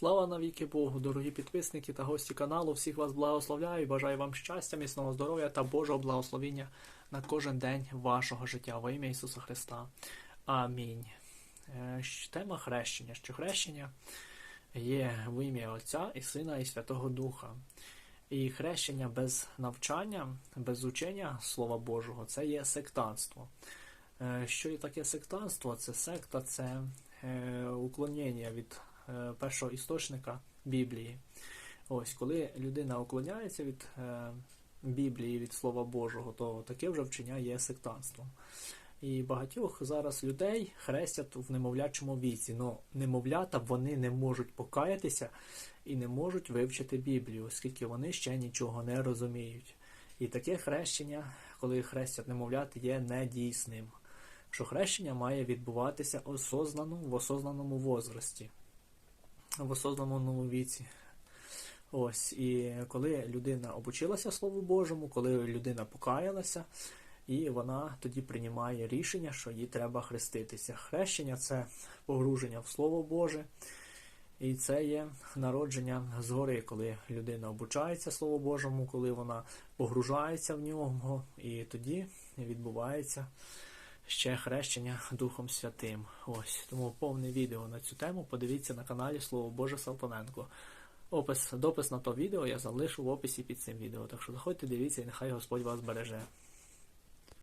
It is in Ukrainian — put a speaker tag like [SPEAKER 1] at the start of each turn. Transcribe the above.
[SPEAKER 1] Слава навіки Богу, дорогі підписники та гості каналу. Всіх вас благословляю і бажаю вам щастя, міцного здоров'я та Божого благословіння на кожен день вашого життя во ім'я Ісуса Христа. Амінь. Е, Тема хрещення. Що хрещення є в ім'я Отця і Сина і Святого Духа. І хрещення без навчання, без учення Слова Божого це є сектантство. Е, Що є таке сектантство? Це секта, це е, уклонення від першого істочника Біблії. Ось, коли людина уклоняється від е, Біблії, від Слова Божого, то таке вже вчення є сектантством. І багатьох зараз людей хрестять в немовлячому віці. Ну, немовлята вони не можуть покаятися і не можуть вивчити Біблію, оскільки вони ще нічого не розуміють. І таке хрещення, коли хрестять немовлят, є недійсним. Що хрещення має відбуватися осознано в осознаному возрасті, в осознаному віці. Ось, і коли людина обучилася Слову Божому, коли людина покаялася, і вона тоді приймає рішення, що їй треба хреститися. Хрещення це погруження в Слово Боже, і це є народження згори, коли людина обучається Слову Божому, коли вона погружається в нього, і тоді відбувається ще хрещення Духом Святим. Ось тому повне відео на цю тему подивіться на каналі Слово Боже Салтаненко. Опис, допис на то відео я залишу в описі під цим відео. Так що заходьте, дивіться і нехай Господь вас береже.